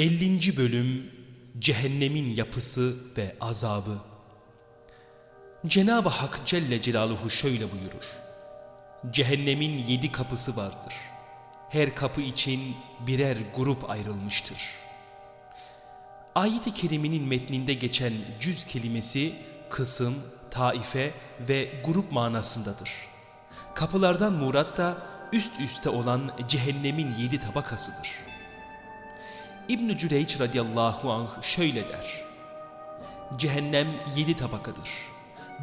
50. Bölüm Cehennemin Yapısı ve Azabı Cenab-ı Hak Celle Celaluhu şöyle buyurur. Cehennemin yedi kapısı vardır. Her kapı için birer grup ayrılmıştır. Ayet-i Kerime'nin metninde geçen cüz kelimesi kısım, taife ve grup manasındadır. Kapılardan murat da üst üste olan cehennemin yedi tabakasıdır. İbn-i Cüreyç radıyallahu anh şöyle der. Cehennem yedi tabakadır.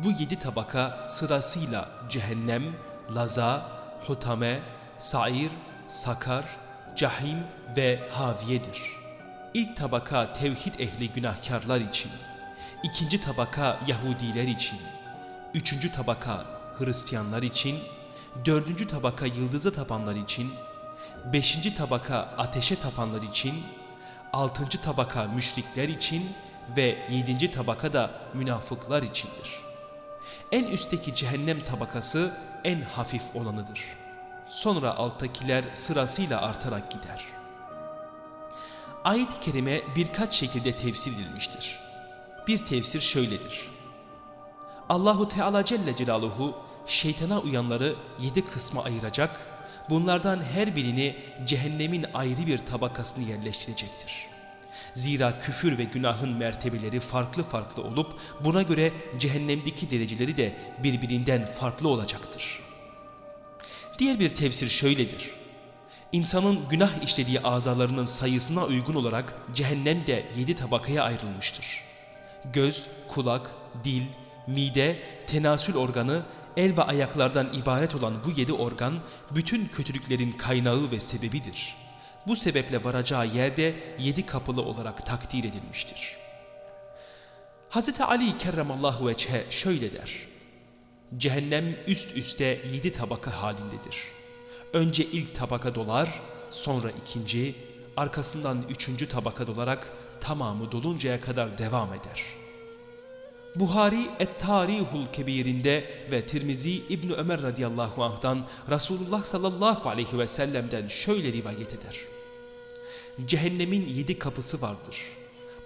Bu yedi tabaka sırasıyla cehennem, laza, hutame, sair, sakar, cahim ve haviyedir. İlk tabaka tevhid ehli günahkarlar için, ikinci tabaka Yahudiler için, üçüncü tabaka Hristiyanlar için, dördüncü tabaka yıldıza tapanlar için, beşinci tabaka ateşe tapanlar için, altıncı tabaka müşrikler için ve yedinci tabaka da münafıklar içindir. En üstteki cehennem tabakası en hafif olanıdır. Sonra alttakiler sırasıyla artarak gider. Ayet-i kerime birkaç şekilde tefsir edilmiştir. Bir tefsir şöyledir. Allahu Teala Celle Celaluhu şeytana uyanları yedi kısma ayıracak, bunlardan her birini cehennemin ayrı bir tabakasını yerleştirecektir. Zira küfür ve günahın mertebeleri farklı farklı olup buna göre cehennemdeki dereceleri de birbirinden farklı olacaktır. Diğer bir tefsir şöyledir. İnsanın günah işlediği azalarının sayısına uygun olarak cehennem de yedi tabakaya ayrılmıştır. Göz, kulak, dil, mide, tenasül organı, el ve ayaklardan ibaret olan bu yedi organ bütün kötülüklerin kaynağı ve sebebidir. Bu sebeple varacağı yerde yedi kapılı olarak takdir edilmiştir. Hz. Ali kerramallahu veçhe şöyle der. Cehennem üst üste yedi tabaka halindedir. Önce ilk tabaka dolar, sonra ikinci, arkasından üçüncü tabaka dolarak tamamı doluncaya kadar devam eder. Buhari Et-Tarihul Kebir'inde ve Tirmizi İbni Ömer radıyallahu anh'dan Resulullah sallallahu aleyhi ve sellem'den şöyle rivayet eder. Cehennemin yedi kapısı vardır.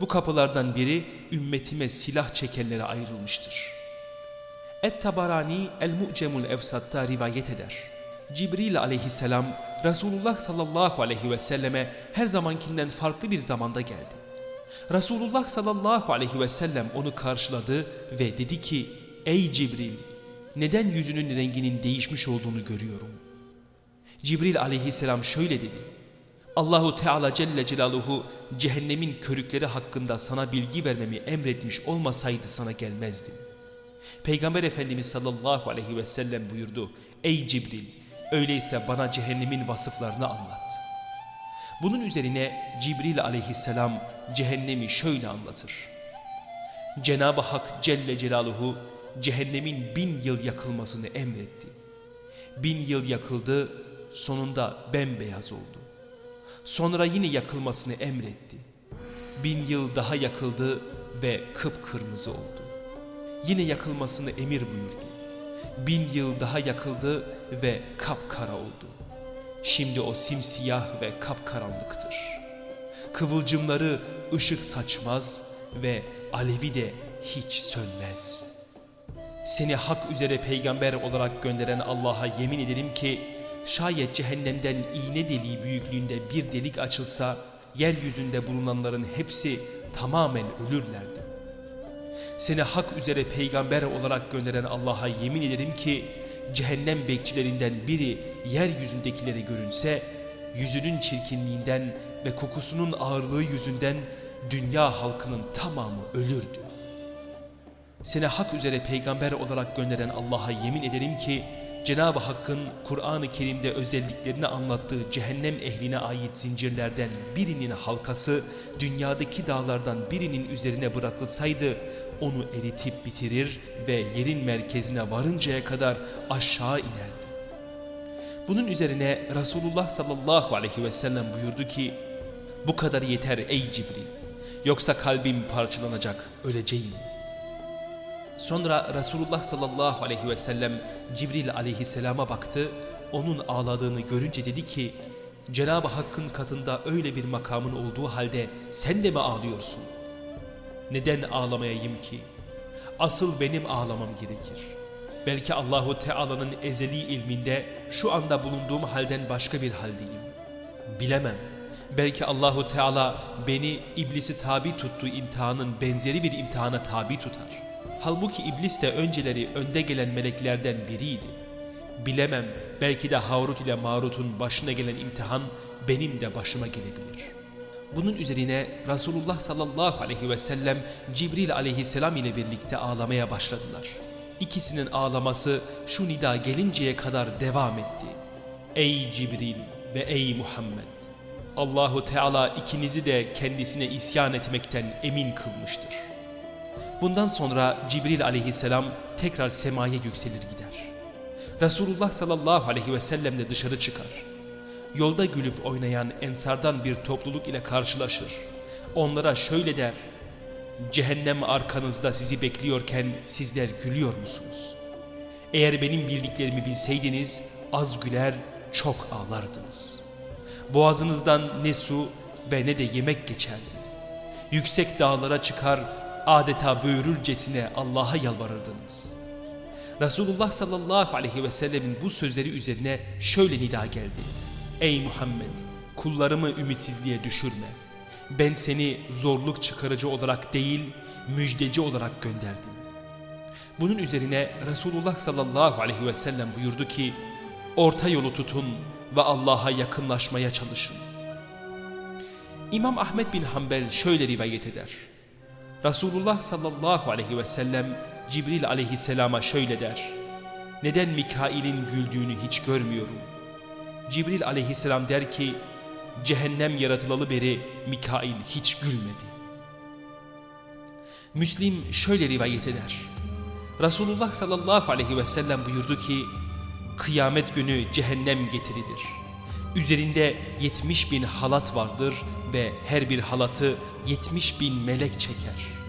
Bu kapılardan biri ümmetime silah çekenlere ayrılmıştır. Et-Tabarani El-Mu'cemul Evsat'ta rivayet eder. Cibril aleyhisselam Resulullah sallallahu aleyhi ve selleme her zamankinden farklı bir zamanda geldi. Resulullah sallallahu aleyhi ve sellem onu karşıladı ve dedi ki Ey Cibril neden yüzünün renginin değişmiş olduğunu görüyorum. Cibril aleyhisselam şöyle dedi. Allahu Teala Celle Celaluhu cehennemin körükleri hakkında sana bilgi vermemi emretmiş olmasaydı sana gelmezdim. Peygamber Efendimiz sallallahu aleyhi ve sellem buyurdu. Ey Cibril öyleyse bana cehennemin vasıflarını anlat. Bunun üzerine Cibril aleyhisselam cehennemi şöyle anlatır. Cenab-ı Hak Celle Celaluhu cehennemin bin yıl yakılmasını emretti. Bin yıl yakıldı sonunda bembeyaz oldu. Sonra yine yakılmasını emretti. Bin yıl daha yakıldı ve kıpkırmızı oldu. Yine yakılmasını emir buyurdu. Bin yıl daha yakıldı ve kapkara oldu. Şimdi o simsiyah ve kapkaranlıktır. Kıvılcımları ışık saçmaz ve alevi de hiç sönmez. Seni hak üzere peygamber olarak gönderen Allah'a yemin ederim ki şayet cehennemden iğne deliği büyüklüğünde bir delik açılsa yeryüzünde bulunanların hepsi tamamen ölürlerdi. Seni hak üzere peygamber olarak gönderen Allah'a yemin ederim ki cehennem bekçilerinden biri yeryüzündekilere görünse yüzünün çirkinliğinden ve kokusunun ağırlığı yüzünden dünya halkının tamamı ölürdü. Seni hak üzere peygamber olarak gönderen Allah'a yemin ederim ki Cenab-ı Hakk'ın Kur'an-ı Kerim'de özelliklerini anlattığı cehennem ehline ait zincirlerden birinin halkası dünyadaki dağlardan birinin üzerine bırakılsaydı onu eritip bitirir ve yerin merkezine varıncaya kadar aşağı inerdi. Bunun üzerine Resulullah sallallahu aleyhi ve sellem buyurdu ki bu kadar yeter ey Cibril yoksa kalbim parçalanacak öleceğim. Sonra Resulullah sallallahu aleyhi ve sellem Cibril aleyhisselama baktı. Onun ağladığını görünce dedi ki Cenab-ı Hakk'ın katında öyle bir makamın olduğu halde sen de mi ağlıyorsun? Neden ağlamayayım ki? Asıl benim ağlamam gerekir. Belki Allahu Teala'nın ezeli ilminde şu anda bulunduğum halden başka bir haldeyim. Bilemem. Belki Allahu Teala beni iblisi tabi tuttuğu imtihanın benzeri bir imtihana tabi tutar. Halbuki iblis de önceleri önde gelen meleklerden biriydi. Bilemem belki de Harut ile Marut'un başına gelen imtihan benim de başıma gelebilir. Bunun üzerine Resulullah sallallahu aleyhi ve sellem Cibril aleyhisselam ile birlikte ağlamaya başladılar. İkisinin ağlaması şu nida gelinceye kadar devam etti. Ey Cibril ve ey Muhammed! Allahu Teala ikinizi de kendisine isyan etmekten emin kılmıştır. Bundan sonra Cibril aleyhisselam tekrar semaya yükselir gider. Resulullah sallallahu aleyhi ve sellem de dışarı çıkar. Yolda gülüp oynayan ensardan bir topluluk ile karşılaşır. Onlara şöyle der. Cehennem arkanızda sizi bekliyorken sizler gülüyor musunuz? Eğer benim bildiklerimi bilseydiniz az güler çok ağlardınız. Boğazınızdan ne su ve ne de yemek geçerdi. Yüksek dağlara çıkar adeta böğürürcesine Allah'a yalvarırdınız.'' Resulullah sallallahu aleyhi ve sellemin bu sözleri üzerine şöyle nida geldi. Ey Muhammed! Kullarımı ümitsizliğe düşürme. Ben seni zorluk çıkarıcı olarak değil, müjdeci olarak gönderdim. Bunun üzerine Resulullah sallallahu aleyhi ve sellem buyurdu ki, Orta yolu tutun ve Allah'a yakınlaşmaya çalışın. İmam Ahmet bin Hanbel şöyle rivayet eder. Resulullah sallallahu aleyhi ve sellem Cibril aleyhisselama şöyle der. Neden Mikail'in güldüğünü hiç görmüyorum? Cibril aleyhisselam der ki, cehennem yaratılalı beri Mikail hiç gülmedi. Müslim şöyle rivayet eder. Resulullah sallallahu aleyhi ve sellem buyurdu ki, kıyamet günü cehennem getirilir. Üzerinde yetmiş bin halat vardır ve her bir halatı yetmiş bin melek çeker.''